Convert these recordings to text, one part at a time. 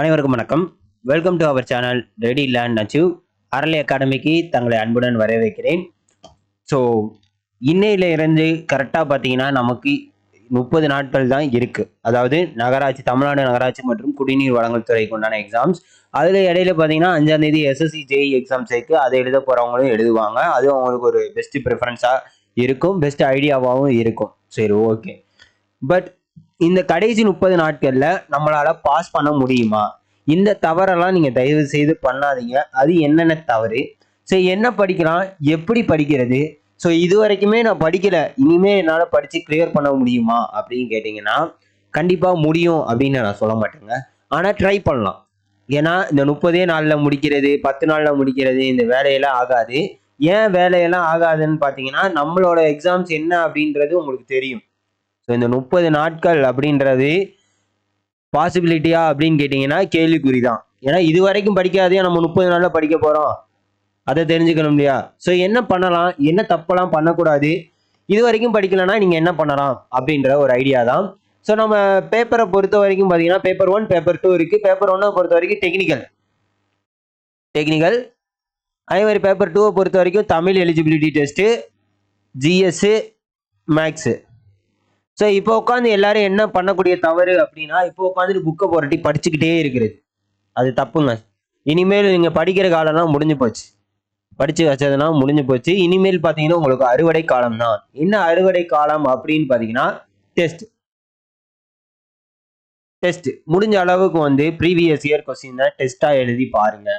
அனைவருக்கும் வணக்கம். Welcome to our channel ready land achieve அரளி அகாடமிக்கு தங்களை அன்புடன் வரவேற்கிறேன். ஸோ இன்னையில இருந்து கரெக்டாக பார்த்தீங்கன்னா நமக்கு முப்பது நாட்கள் தான் இருக்குது அதாவது நகராட்சி தமிழ்நாடு நகராட்சி மற்றும் குடிநீர் வழங்கல் துறைக்கு உண்டான எக்ஸாம்ஸ் அதில் இடையில பார்த்தீங்கன்னா அஞ்சாம் தேதி எஸ்எஸ்சி ஜேஇ எக்ஸாம்ஸ் இருக்கு அதை எழுத போகிறவங்களும் எழுதுவாங்க. அதுவும் அவங்களுக்கு ஒரு பெஸ்ட் ப்ரிஃபரன்ஸாக இருக்கும். பெஸ்ட் ஐடியாவாகவும் இருக்கும். சரி ஓகே பட் இந்த கடைசி முப்பது நாட்கள்ல நம்மளால பாஸ் பண்ண முடியுமா? இந்த தவறெல்லாம் நீங்க தயவு செய்து பண்ணாதீங்க. அது என்னென்ன தவறு? ஸோ என்ன படிக்கலாம் எப்படி படிக்கிறது? ஸோ இது வரைக்குமே நான் படிக்கல. இனிமே என்னால் படித்து கிளியர் பண்ண முடியுமா? அப்படின்னு கேட்டிங்கன்னா கண்டிப்பாக முடியும் அப்படின்னு நான் சொல்ல மாட்டேங்க. ஆனால் ட்ரை பண்ணலாம். ஏன்னா இந்த முப்பதே நாளில் முடிக்கிறது பத்து நாளில் முடிக்கிறது இந்த வேலையெல்லாம் ஆகாது. ஏன் வேலையெல்லாம் ஆகாதுன்னு பார்த்தீங்கன்னா நம்மளோட எக்ஸாம்ஸ் என்ன அப்படின்றது உங்களுக்கு தெரியும். இந்த முப்பது நாட்கள் அப்படின்றது பாசிபிலிட்டியா அப்படின்னு கேட்டிங்கன்னா கேள்விக்குறி தான் ஏன்னா இது வரைக்கும் படிக்காதே நம்ம முப்பது நாளில் படிக்க போகிறோம் அதை தெரிஞ்சுக்கணும் இல்லையா? ஸோ என்ன பண்ணலாம்? என்ன தப்பெல்லாம் பண்ணக்கூடாது? இது வரைக்கும் படிக்கலைன்னா நீங்கள் என்ன பண்ணலாம்? அப்படின்ற ஒரு ஐடியா தான். ஸோ நம்ம பேப்பரை பொறுத்த வரைக்கும் பார்த்தீங்கன்னா பேப்பர் ஒன் பேப்பர் டூ இருக்குது பேப்பர் ஒன்னை பொறுத்த வரைக்கும் டெக்னிக்கல் டெக்னிக்கல் அதே மாதிரி பேப்பர் டூவை பொறுத்த வரைக்கும் Tamil eligibility test GS maths so இப்போ உட்காந்து எல்லாரும் என்ன பண்ணக்கூடிய தவறு அப்படின்னா இப்போ உட்காந்துட்டு புக்கை புரட்டி படிச்சுக்கிட்டே இருக்கிறது. அது தப்புங்க. இனிமேல் நீங்கள் படிக்கிற காலம்லாம் முடிஞ்சு போச்சு. படித்து வச்சதெல்லாம் முடிஞ்சு போச்சு. இனிமேல் பார்த்தீங்கன்னா உங்களுக்கு அறுவடை காலம் தான். என்ன அறுவடை காலம் அப்படின்னு பார்த்தீங்கன்னா டெஸ்ட் டெஸ்ட் முடிஞ்ச அளவுக்கு வந்து ப்ரீவியஸ் இயர் கொஸ்டினை டெஸ்ட்டாக எழுதி பாருங்க.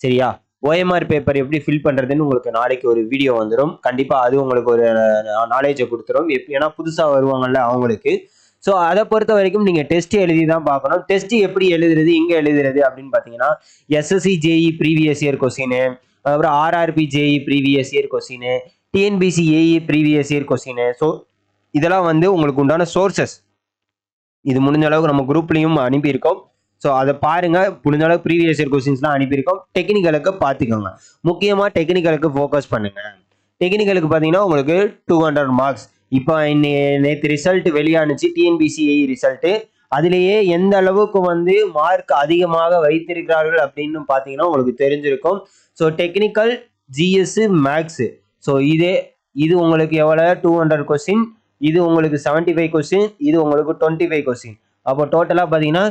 சரியா? ஓஎம்ஆர் பேப்பர் எப்படி ஃபில் பண்ணுறதுன்னு உங்களுக்கு நாளைக்கு ஒரு வீடியோ வந்துடும் கண்டிப்பாக அது உங்களுக்கு ஒரு நாலேஜை கொடுத்துரும். ஏன்னா புதுசாக வருவாங்கல்ல அவங்களுக்கு. ஸோ அதை பொறுத்த வரைக்கும் நீங்கள் டெஸ்ட் எழுதி தான் பார்க்கணும். டெஸ்ட் எப்படி எழுதுறது எங்கே எழுதுறது அப்படின்னு பார்த்தீங்கன்னா SSC JE previous year question அப்புறம் RRB JE previous year question TNPSC AE previous year question so இதெல்லாம் வந்து உங்களுக்கு உண்டான சோர்சஸ் இது முடிஞ்ச அளவுக்கு நம்ம குரூப்லையும் அனுப்பியிருக்கோம். ஸோ அதை பாருங்க. முடிஞ்ச அளவுக்கு ப்ரீவியஸ் இயர் கொஸ்டின்ஸ்லாம் அனுப்பியிருக்கோம். டெக்னிக்கலுக்கு பார்த்துக்கோங்க. முக்கியமாக டெக்னிக்கலுக்கு ஃபோக்கஸ் பண்ணுங்க. டெக்னிக்கலுக்கு பார்த்தீங்கன்னா உங்களுக்கு டூ ஹண்ட்ரட் மார்க்ஸ் இப்போ நேற்று ரிசல்ட் வெளியானுச்சு. டிஎன்பிசிஐ ரிசல்ட்டு அதுலேயே எந்த அளவுக்கு வந்து மார்க் அதிகமாக வைத்திருக்கிறார்கள் அப்படின்னு பார்த்தீங்கன்னா உங்களுக்கு தெரிஞ்சிருக்கும். So technical GS maths so இதே இது உங்களுக்கு எவ்வளோ? டூ ஹண்ட்ரட் கொஸ்டின் இது உங்களுக்கு செவன்ட்டி ஃபைவ் கொஸ்டின் இது உங்களுக்கு டுவெண்ட்டி ஃபைவ் கொஸ்டின் அப்போ டோட்டலாக பார்த்தீங்கன்னா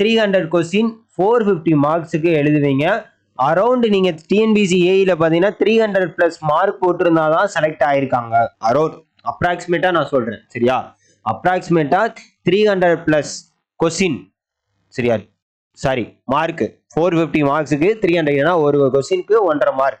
three hundred question four fifty மார்க்ஸுக்கு எழுதுவீங்க. அரௌண்ட் நீங்கள் டிஎன்பிசி ஏயில் பார்த்தீங்கன்னா த்ரீ ஹண்ட்ரட் ப்ளஸ் மார்க் போட்டிருந்தா தான் செலக்ட் ஆயிருக்காங்க. அரௌண்ட் அப்ராக்சிமேட்டாக நான் சொல்கிறேன் சரியா? அப்ராக்சிமேட்டாக த்ரீ ஹண்ட்ரட் ப்ளஸ் கொஸ்டின் சரியா? சாரி மார்க்கு ஃபோர் ஃபிஃப்டி மார்க்ஸுக்கு த்ரீ ஹண்ட்ரட்னா ஒரு கொஸ்டினுக்கு ஒன்றரை மார்க்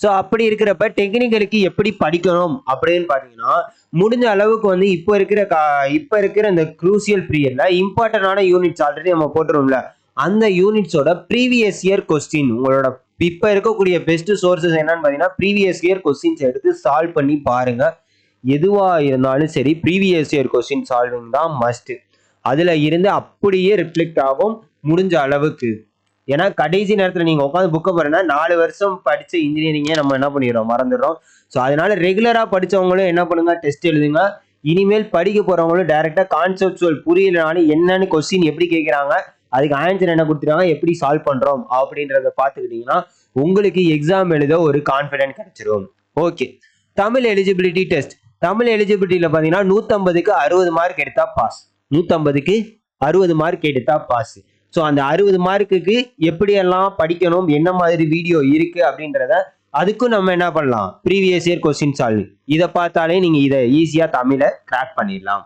ஸோ அப்படி இருக்கிறப்ப டெக்னிக்கலுக்கு எப்படி படிக்கணும் அப்படின்னு பார்த்தீங்கன்னா முடிஞ்ச அளவுக்கு வந்து இப்போ இருக்கிற கா இப்போ இருக்கிற இந்த க்ரூசியல் பீரியட்ல இம்பார்ட்டண்டான யூனிட்ஸ் ஆல்ரெடி நம்ம போட்டுருவோம்ல அந்த யூனிட்ஸோட ப்ரீவியஸ் இயர் கொஸ்டின் உங்களோட இப்போ இருக்கக்கூடிய பெஸ்ட் சோர்சஸ் என்னன்னு பார்த்தீங்கன்னா ப்ரீவியஸ் இயர் கொஸ்டின்ஸ் எடுத்து சால்வ் பண்ணி பாருங்க. எதுவாக இருந்தாலும் சரி ப்ரீவியஸ் இயர் கொஸ்டின் சால்விங் தான் மஸ்ட் அதில் இருந்து அப்படியே ரிஃப்ளெக்ட் ஆகும் முடிஞ்ச அளவுக்கு. ஏன்னா கடைசி நேரத்தில் நீங்கள் உட்காந்து புக்கை போகிறேன்னா நாலு வருஷம் படித்த இன்ஜினியரிங்கே நம்ம என்ன பண்ணிடுறோம்? மறந்துடுறோம். ஸோ அதனால ரெகுலராக படித்தவங்களும் என்ன பண்ணுங்க? டெஸ்ட் எழுதுங்க. இனிமேல் படிக்க போகிறவங்களும் டைரெக்டாக கான்செப்ட்சுவல் புரியலனாலும் என்னன்னு கொஸ்டின் எப்படி கேட்குறாங்க அதுக்கு ஆன்சர் என்ன கொடுத்துருக்காங்க எப்படி சால்வ் பண்ணுறோம் அப்படின்றத பார்த்துக்கிட்டிங்கன்னா உங்களுக்கு எக்ஸாம் எழுத ஒரு கான்ஃபிடென்ட் கிடைச்சிரும். Okay Tamil eligibility test Tamil எலிஜிபிலிட்டியில் பார்த்தீங்கன்னா நூற்றம்பதுக்கு அறுபது மார்க் எடுத்தால் பாஸ் நூற்றம்பதுக்கு அறுபது மார்க் எடுத்தால் பாஸ் ஸோ அந்த அறுபது மார்க்குக்கு எப்படியெல்லாம் படிக்கணும் என்ன மாதிரி வீடியோ இருக்குது அப்படின்றத அதுக்கும் நம்ம என்ன பண்ணலாம்? ப்ரீவியஸ் இயர் கொஸ்டின் சால்வ் இதை பார்த்தாலே நீங்கள் இதை ஈஸியாக தமிழை கிராக் பண்ணிடலாம்.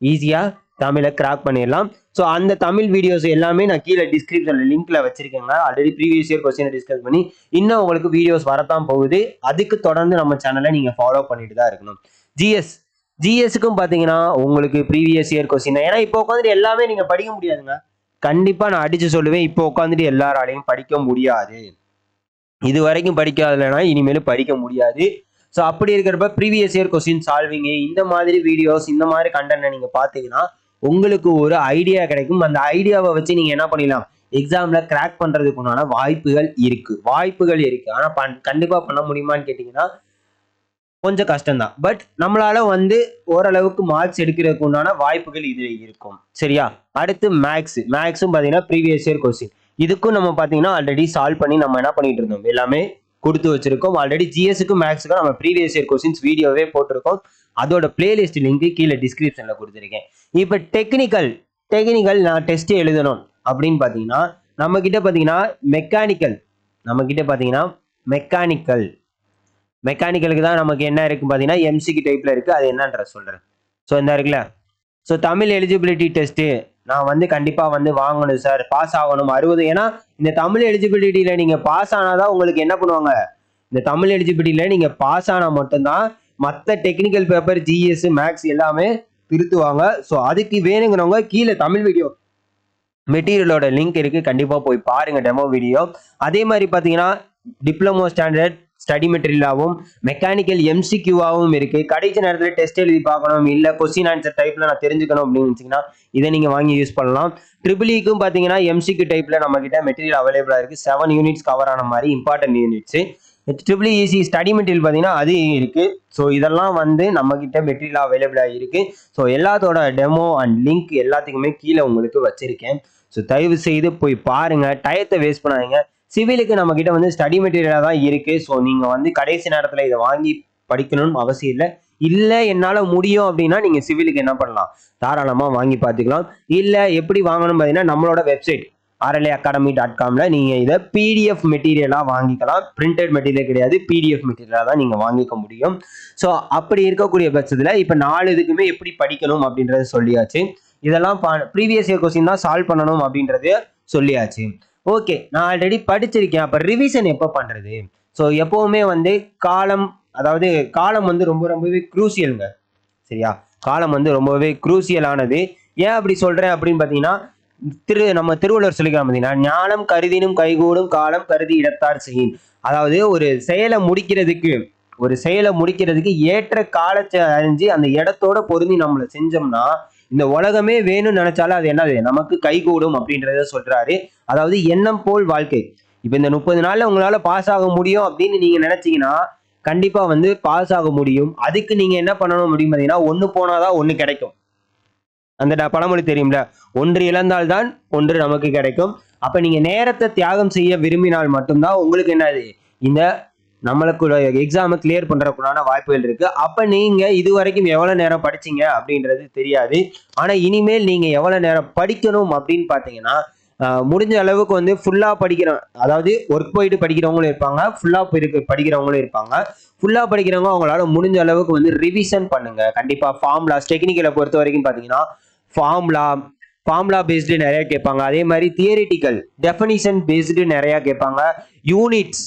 ஈஸியாக தமிழை கிராக் பண்ணிடலாம். ஸோ அந்த தமிழ் வீடியோஸ் எல்லாமே நான் கீழே டிஸ்கிரிப்ஷனில் லிங்க்ல வச்சிருக்கேங்க. ஆல்ரெடி ப்ரீவியஸ் இயர் கொஸ்டினை டிஸ்கஸ் பண்ணி இன்னும் உங்களுக்கு வீடியோஸ் வரத்தான் போகுது. அதுக்கு தொடர்ந்து நம்ம சேனலை நீங்கள் ஃபாலோ பண்ணிட்டு தான் இருக்கணும். ஜிஎஸ் ஜிஎஸ்க்கும் பார்த்தீங்கன்னா உங்களுக்கு ப்ரீவியஸ் இயர் கொஸ்டின் ஏன்னா இப்போ உட்காந்துட்டு எல்லாமே நீங்கள் படிக்க முடியாதுங்க. கண்டிப்பாக நான் அடித்து சொல்லுவேன். இப்போ உட்காந்துட்டு எல்லாராலையும் படிக்க முடியாது. இது வரைக்கும் படிக்காதலைனா இனிமேலும் படிக்க முடியாது. ஸோ அப்படி இருக்கிறப்ப ப்ரீவியஸ் இயர் கொஸ்டின் சால்விங்கு இந்த மாதிரி வீடியோஸ் இந்த மாதிரி கண்டென்ட்டை நீங்கள் பார்த்தீங்கன்னா உங்களுக்கு ஒரு ஐடியா கிடைக்கும். அந்த ஐடியாவை வச்சு நீங்கள் என்ன பண்ணிடலாம்? எக்ஸாமில் கிராக் பண்ணுறதுக்கு உண்டான வாய்ப்புகள் இருக்குது வாய்ப்புகள் இருக்குது ஆனால் பண் கண்டிப்பாக பண்ண முடியுமான்னு கேட்டிங்கன்னா கொஞ்சம் கஷ்டம்தான். பட் நம்மளால வந்து ஓரளவுக்கு மார்க்ஸ் எடுக்கிறதுக்கு உண்டான வாய்ப்புகள் இதில் இருக்கும். சரியா? அடுத்து மேக்ஸ் மேக்ஸும் பார்த்தீங்கன்னா ப்ரீவியஸ் இயர் கொஸ்டின் இதுக்கும் நம்ம பார்த்தீங்கன்னா ஆல்ரெடி சால்வ் பண்ணி நம்ம என்ன பண்ணிட்டு இருந்தோம்? எல்லாமே கொடுத்து வச்சிருக்கோம். ஆல்ரெடி ஜிஎஸ்க்கும் மேக்ஸுக்கும் நம்ம ப்ரீவியஸ் இயர் கொஸ்டின்ஸ் வீடியோவே போட்டிருக்கோம். அதோட பிளேலிஸ்ட் லிங்க் கீழே டிஸ்கிரிப்ஷனில் கொடுத்துருக்கேன். இப்போ டெக்னிக்கல் டெக்னிக்கல் நான் டெஸ்ட் எழுதணும் அப்படின்னு பார்த்தீங்கன்னா நம்ம கிட்ட பார்த்தீங்கன்னா மெக்கானிக்கல் நம்ம கிட்ட பார்த்தீங்கன்னா மெக்கானிக்கல் மெக்கானிக்கலுக்கு தான் நமக்கு என்ன இருக்குன்னு பார்த்தீங்கன்னா எம்சிக்கு டைப்பில் இருக்குது அது என்னன்ற சொல்கிறேன் ஸோ இந்த இருக்குல்ல? ஸோ தமிழ் எலிஜிபிலிட்டி டெஸ்ட்டு நான் வந்து கண்டிப்பாக வந்து வாங்கணும் சார் பாஸ் ஆகணும். அறுபது ஏன்னா இந்த தமிழ் எலிஜிபிலிட்டியில் நீங்கள் பாஸ் ஆனால் தான் உங்களுக்கு என்ன பண்ணுவாங்க? இந்த தமிழ் எலிஜிபிலிட்டியில் நீங்கள் பாஸ் ஆனால் மட்டும்தான் மற்ற டெக்னிக்கல் பேப்பர் ஜிஎஸ் மேக்ஸ் எல்லாமே திருத்துவாங்க. ஸோ அதுக்கு வேணுங்கிறவங்க கீழே தமிழ் வீடியோ மெட்டீரியலோட லிங்க் இருக்குது கண்டிப்பாக போய் பாருங்கள் டெமோ வீடியோ அதே மாதிரி பார்த்தீங்கன்னா டிப்ளமோ ஸ்டாண்டர்ட் ஸ்டடி மெட்டீரியலாகவும் மெக்கானிக்கல் எம்சிக்யூவாகவும் இருக்கு. கடைசி நேரத்தில் டெஸ்ட் எழுதி பார்க்கணும். இல்லை கொஸ்டின் ஆன்சர் டைப்ல நான் தெரிஞ்சுக்கணும் அப்படின்னு நினச்சிங்கன்னா இதை நீங்கள் வாங்கி யூஸ் பண்ணலாம். ட்ரிபிளிக்கும் e பார்த்தீங்கன்னா எம்சிக்யூ டைப்ல நம்ம கிட்ட மெட்டீரியல் அவைலபிளாக இருக்கு. செவன் யூனிட்ஸ் கவர் ஆன மாதிரி important units triple EC study material பார்த்தீங்கன்னா அது இருக்கு. ஸோ இதெல்லாம் வந்து நம்ம கிட்ட மெட்டீரியல் அவைலபிளாக இருக்குது ஸோ எல்லாத்தோட டெமோ அண்ட் லிங்க் எல்லாத்துக்குமே கீழே உங்களுக்கு வச்சிருக்கேன். ஸோ தயவு செய்து போய் பாருங்க. டயத்தை வேஸ்ட் பண்ணாதீங்க. சிவிலுக்கு நம்ம கிட்ட வந்து ஸ்டடி மெட்டீரியலாக தான் இருக்கு. ஸோ நீங்கள் வந்து கடைசி நேரத்தில் இதை வாங்கி படிக்கணும்னு அவசியம் இல்லை. இல்லை என்னால் முடியும் அப்படின்னா நீங்கள் சிவிலுக்கு என்ன பண்ணலாம்? தாராளமாக வாங்கி பார்த்துக்கலாம். இல்லை எப்படி வாங்கணும் பார்த்தீங்கன்னா நம்மளோட வெப்சைட் ஆர்எல்ஏ அகாடமி டாட் காமில் நீங்கள் இதை பிடிஎஃப் மெட்டீரியலாக வாங்கிக்கலாம். பிரிண்டட் மெட்டீரியல் கிடையாது பிடிஎஃப் மெட்டீரியலாக தான் நீங்கள் வாங்கிக்க முடியும். ஸோ அப்படி இருக்கக்கூடிய பட்சத்தில் இப்போ நாலு இதுக்குமே எப்படி படிக்கணும் அப்படின்றத சொல்லியாச்சு. இதெல்லாம் ப்ரீவியஸ் இயர் கொஸ்டின் தான் சால்வ் பண்ணணும் அப்படின்றது சொல்லியாச்சு. ஓகே நான் ஆல்ரெடி படிச்சிருக்கேன். அப்போ ரிவிஷன் எப்போ பண்ணுறது ஸோ எப்போவுமே வந்து காலம் அதாவது காலம் வந்து ரொம்ப ரொம்பவே குரூசியலுங்க சரியா? காலம் வந்து ரொம்பவே குரூசியலானது ஏன் அப்படி சொல்கிறேன் அப்படின்னு பார்த்தீங்கன்னா திரு நம்ம திருவள்ளுவர் சொல்லிக்கலாம் பார்த்தீங்கன்னா ஞானம் கருதினும் கைகூடும் காலம் கருதி இடத்தார் செய்யும். அதாவது ஒரு செயலை முடிக்கிறதுக்கு ஒரு செயலை முடிக்கிறதுக்கு ஏற்ற காலத்தை அறிஞ்சு அந்த இடத்தோட பொருந்தி நம்மளை செஞ்சோம்னா இந்த உலகமே வேணும்னு நினைச்சாலும் அது என்னது? நமக்கு கைகூடும் அப்படின்றத சொல்றாரு. அதாவது எண்ணம் போல் வாழ்க்கை. இப்போ இந்த முப்பது நாள்ல உங்களால பாஸ் ஆக முடியும் அப்படின்னு நீங்க நினைச்சீங்கன்னா கண்டிப்பா வந்து பாஸ் ஆக முடியும். அதுக்கு நீங்க என்ன பண்ணணும் அப்படின்னு பார்த்தீங்கன்னா ஒன்று போனாதான் ஒன்று கிடைக்கும். அந்த பழமொழி தெரியும்ல? ஒன்று இழந்தால்தான் ஒன்று நமக்கு கிடைக்கும். அப்ப நீங்க நேரத்தை தியாகம் செய்ய விரும்பினால் மட்டும்தான் உங்களுக்கு என்னது இந்த நம்மளுக்கு எக்ஸாமை கிளியர் பண்றதுக்குண்டான வாய்ப்புகள் இருக்குது அப்போ நீங்கள் இது வரைக்கும் எவ்வளோ நேரம் படிச்சீங்க அப்படின்றது தெரியாது. ஆனால் இனிமேல் நீங்கள் எவ்வளோ நேரம் படிக்கணும் அப்படின்னு பார்த்தீங்கன்னா முடிஞ்ச அளவுக்கு வந்து ஃபுல்லாக படிக்கிறோம் அதாவது ஒர்க் போயிட்டு படிக்கிறவங்களும் இருப்பாங்க. ஃபுல்லாக போயிருக்கு படிக்கிறவங்களும் இருப்பாங்க. ஃபுல்லாக படிக்கிறவங்க அவங்களால முடிஞ்ச அளவுக்கு வந்து ரிவிஷன் பண்ணுங்கள் கண்டிப்பாக ஃபார்ம்லாஸ் டெக்னிக்கலை பொறுத்த வரைக்கும் பார்த்தீங்கன்னா ஃபார்ம்லா ஃபார்முலா பேஸ்டு நிறைய கேட்பாங்க. அதே மாதிரி தியரிட்டிக்கல் டெஃபனிஷன் பேஸ்டு நிறையா கேட்பாங்க. யூனிட்ஸ்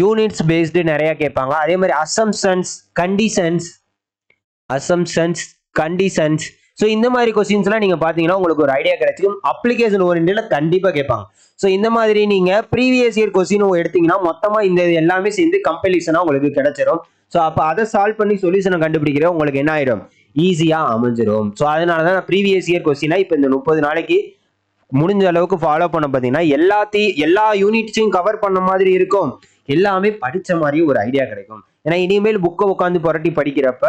யூனிட்ஸ் பேஸ்டு நிறையா கேட்பாங்க. அதே மாதிரி assumptions conditions assumptions conditions so இந்த மாதிரி கொஸ்டின்ஸ்லாம் நீங்கள் பார்த்தீங்கன்னா உங்களுக்கு ஒரு ஐடியா கிடைச்சிக்கும் அப்ளிகேஷன் ஓரியன்டில் கண்டிப்பாக கேட்பாங்க. ஸோ இந்த மாதிரி நீங்கள் ப்ரீவியஸ் இயர் கொஸ்டின் எடுத்தீங்கன்னா மொத்தமாக இந்த இது எல்லாமே சேர்ந்து கம்பெலிஷனாக உங்களுக்கு கிடைச்சிரும். ஸோ அப்போ அதை சால்வ் பண்ணி சொல்யூஷனை கண்டுபிடிக்கிற உங்களுக்கு என்ன ஆயிடும்? ஈஸியாக அமைஞ்சிரும். ஸோ அதனால தான் நான் ப்ரீவியஸ் இயர் கொஸ்டினாக இப்போ இந்த முப்பது நாளைக்கு முடிஞ்ச அளவுக்கு ஃபாலோ பண்ண பார்த்தீங்கன்னா எல்லாத்தையும் எல்லா யூனிட்ஸையும் கவர் பண்ண மாதிரி இருக்கும். எல்லாமே படித்த மாதிரி ஒரு ஐடியா கிடைக்கும். ஏன்னா இனிமேல் புக்கை உட்காந்து புரட்டி படிக்கிறப்ப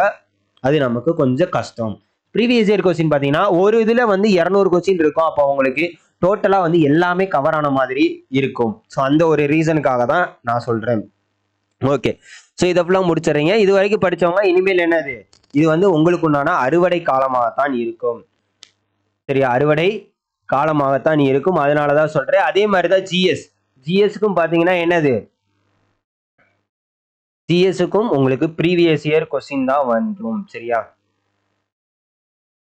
அது நமக்கு கொஞ்சம் கஷ்டம். ப்ரீவியஸ் இயர் கொஸ்டின் பார்த்தீங்கன்னா ஒரு இதில் வந்து இரநூறு கொஸ்டின் இருக்கும். அப்போ உங்களுக்கு டோட்டலாக வந்து எல்லாமே கவர் ஆன மாதிரி இருக்கும். ஸோ அந்த ஒரு ரீசனுக்காக தான் நான் சொல்கிறேன் ஓகே ஸோ இதை ஃபுல்லாக முடிச்சிடுறீங்க. இது வரைக்கும் படிச்சவங்க இனிமேல் என்னது? இது வந்து உங்களுக்கு உண்டான அறுவடை காலமாகத்தான் இருக்கும். சரியா? அறுவடை காலமாகத்தான் இருக்கும். அதனால தான் சொல்கிறேன் அதே மாதிரி தான் ஜிஎஸ் ஜிஎஸ்க்கும் பார்த்தீங்கன்னா என்னது? சிஎஸுக்கும் உங்களுக்கு ப்ரீவியஸ் இயர் கொஸ்டின் தான் வந்துடும் சரியா?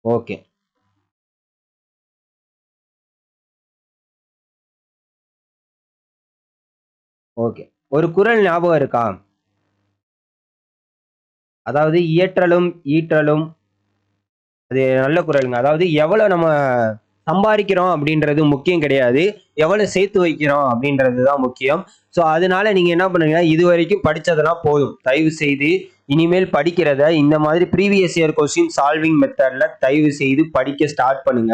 ஓகே ஓகே ஒரு குறள் ஞாபகம் இருக்கா? அதாவது இயற்றலும் ஈற்றலும் அது நல்ல குறளுங்க அதாவது எவ்வளவு நம்ம சம்பாதிக்கிறோம் அப்படின்றது முக்கியம் கிடையாது. எவ்வளோ சேர்த்து வைக்கிறோம் அப்படின்றது தான் முக்கியம். ஸோ அதனால நீங்கள் என்ன பண்ணுங்க இது வரைக்கும் படித்ததெல்லாம் போதும். தயவு செய்து இனிமேல் படிக்கிறத இந்த மாதிரி ப்ரீவியஸ் இயர் கொஸ்டின் சால்விங் மெத்தடில் தயவு செய்து படிக்க ஸ்டார்ட் பண்ணுங்க.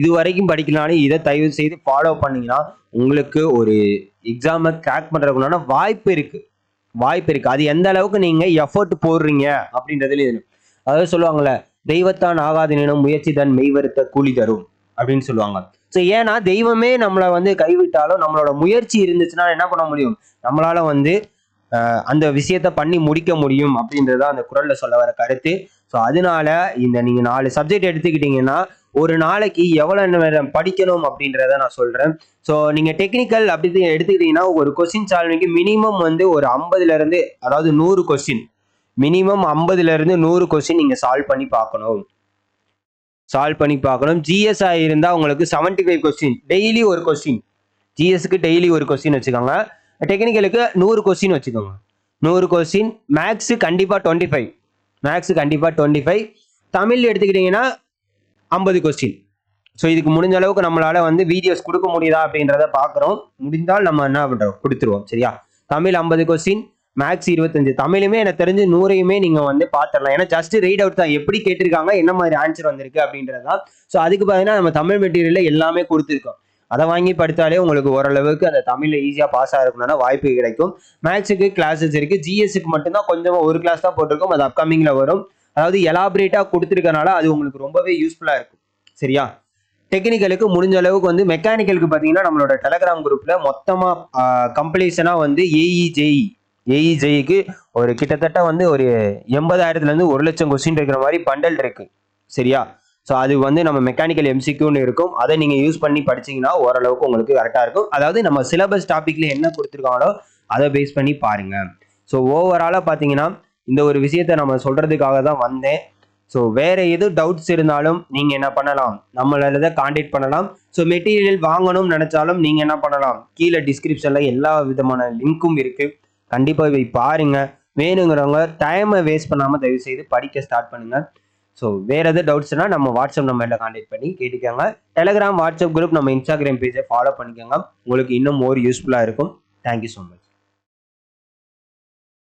இது வரைக்கும் படிக்கலான்னு இதை தயவு செய்து ஃபாலோ பண்ணிங்கன்னா உங்களுக்கு ஒரு எக்ஸாமை கிராக் பண்றதுக்குண்டான வாய்ப்பு இருக்குது வாய்ப்பு இருக்குது அது எந்த அளவுக்கு நீங்கள் எஃபர்ட் போடுறீங்க அப்படின்றதுல இது. அதாவது சொல்லுவாங்கல்ல தெய்வத்தான் ஆகாத நினம் முயற்சி தன் மெய்வருத்த கூலி தரும். அப்படின்னு சொல்லுவாங்க. ஸோ ஏன்னா தெய்வமே நம்மளை வந்து கைவிட்டாலும் நம்மளோட முயற்சி இருந்துச்சுன்னா என்ன பண்ண முடியும்? நம்மளால வந்து அந்த விஷயத்த பண்ணி முடிக்க முடியும் அப்படின்றத அந்த குரல்ல சொல்ல வர கருத்து. ஸோ அதனால இந்த நீங்க நாலு சப்ஜெக்ட் எடுத்துக்கிட்டீங்கன்னா ஒரு நாளைக்கு எவ்வளோ நேரம் படிக்கணும் அப்படின்றத நான் சொல்கிறேன் ஸோ நீங்கள் டெக்னிக்கல் அப்படி எடுத்துக்கிட்டீங்கன்னா ஒரு கொஸ்டின் சால்விக்கு மினிமம் வந்து ஒரு ஐம்பதுலேருந்து அதாவது நூறு கொஸ்டின் மினிமம் ஐம்பதுலேருந்து நூறு கொஸ்டின் நீங்கள் சால்வ் பண்ணி பார்க்கணும். சால்வ் பண்ணி பார்க்கணும். ஜிஎஸ் இருந்தால் உங்களுக்கு 75 ஃபைவ் கொஸ்டின் டெய்லி ஒரு கொஸ்டின் ஜிஎஸ்க்கு டெய்லி ஒரு கொஸ்டின் வச்சுக்கோங்க. டெக்னிக்கலுக்கு நூறு கொஸ்டின் வச்சுக்கோங்க. நூறு கொஸ்டின் மேக்ஸு கண்டிப்பாக டுவெண்ட்டி ஃபைவ் மேக்ஸு கண்டிப்பாக டுவெண்ட்டி ஃபைவ் தமிழ் எடுத்துக்கிட்டிங்கன்னா ஐம்பது கொஸ்டின் ஸோ இதுக்கு முடிஞ்ச அளவுக்கு நம்மளால் வந்து வீடியோஸ் கொடுக்க முடியுதா அப்படின்றத பார்க்குறோம். முடிந்தால் நம்ம என்ன பண்ணுறோம் கொடுத்துருவோம். சரியா? தமிழ் ஐம்பது கொஸ்டின் மேக்ஸ் இருபத்தஞ்சு. தமிழுமே எனக்கு தெரிஞ்சு நூறையுமே நீங்கள் வந்து பார்த்துடலாம் ஏன்னா ஜஸ்ட் ரீட் அவுட் தான். எப்படி கேட்டிருக்காங்க என்ன மாதிரி ஆன்சர் வந்திருக்கு அப்படின்றது தான். ஸோ அதுக்கு பார்த்தீங்கன்னா நம்ம தமிழ் மெட்டீரியலில் எல்லாமே கொடுத்துருக்கோம். அதை வாங்கி படித்தாலே உங்களுக்கு ஓரளவுக்கு அந்த தமிழில் ஈஸியாக பாஸ் ஆகிறதுக்குனால வாய்ப்பு கிடைக்கும். மேக்ஸுக்கு கிளாஸஸ் இருக்குது ஜிஎஸ்க்கு மட்டும்தான் கொஞ்சமாக ஒரு கிளாஸ் தான் போட்டிருக்கோம். அது அப்கமிங்கில் வரும். அதாவது எலாபரேட்டாக கொடுத்துருக்கனால அது உங்களுக்கு ரொம்பவே யூஸ்ஃபுல்லாக இருக்கும். சரியா? டெக்னிக்கலுக்கு முடிஞ்ச அளவுக்கு வந்து மெக்கானிக்கலுக்கு பார்த்தீங்கன்னா நம்மளோட டெலகிராம் குரூப்பில் மொத்தமாக கம்பெனிஷனாக வந்து ஏஇ ஜேஇ ஏஇஜேஇக்கு ஒரு கிட்டத்தட்ட வந்து ஒரு எண்பதாயிரத்துலேருந்து ஒரு லட்சம் கொஸ்டின் இருக்கிற மாதிரி பண்டல் இருக்கு. சரியா? ஸோ அது வந்து நம்ம மெக்கானிக்கல் எம்சிக்யூன்னு இருக்கும். அதை நீங்கள் யூஸ் பண்ணி படிச்சீங்கன்னா ஓரளவுக்கு உங்களுக்கு கரெக்டாக இருக்கும். அதாவது நம்ம சிலபஸ் டாப்பிக்கில் என்ன கொடுத்துருக்காங்களோ அதை பேஸ் பண்ணி பாருங்கள் ஸோ ஓவராலாக பார்த்தீங்கன்னா இந்த ஒரு விஷயத்தை நம்ம சொல்கிறதுக்காக தான் வந்தேன். ஸோ வேற எதுவும் டவுட்ஸ் இருந்தாலும் நீங்கள் என்ன பண்ணலாம்? நம்மளத காண்டாக்ட் பண்ணலாம். ஸோ மெட்டீரியல் வாங்கணும்னு நினச்சாலும் நீங்கள் என்ன பண்ணலாம்? கீழே டிஸ்கிரிப்ஷனில் எல்லா விதமான லிங்க்கும் இருக்குது கண்டிப்பாக இவை பாருங்கள் வேணுங்கிறவங்க டைமை வேஸ்ட் பண்ணாமல் தயவு செய்து படிக்க ஸ்டார்ட் பண்ணுங்கள் ஸோ வேறு எதாவது டவுட்ஸ்னால் நம்ம வாட்ஸ்அப் நம்பரில் காண்டாக்ட் பண்ணி கேட்டுக்கோங்க. டெலகிராம் வாட்ஸ்அப் குரூப் நம்ம இன்ஸ்டாகிராம் பேஜை ஃபாலோ பண்ணிக்கோங்க. உங்களுக்கு இன்னும் மோர் யூஸ்ஃபுல்லாக இருக்கும். Thank you so much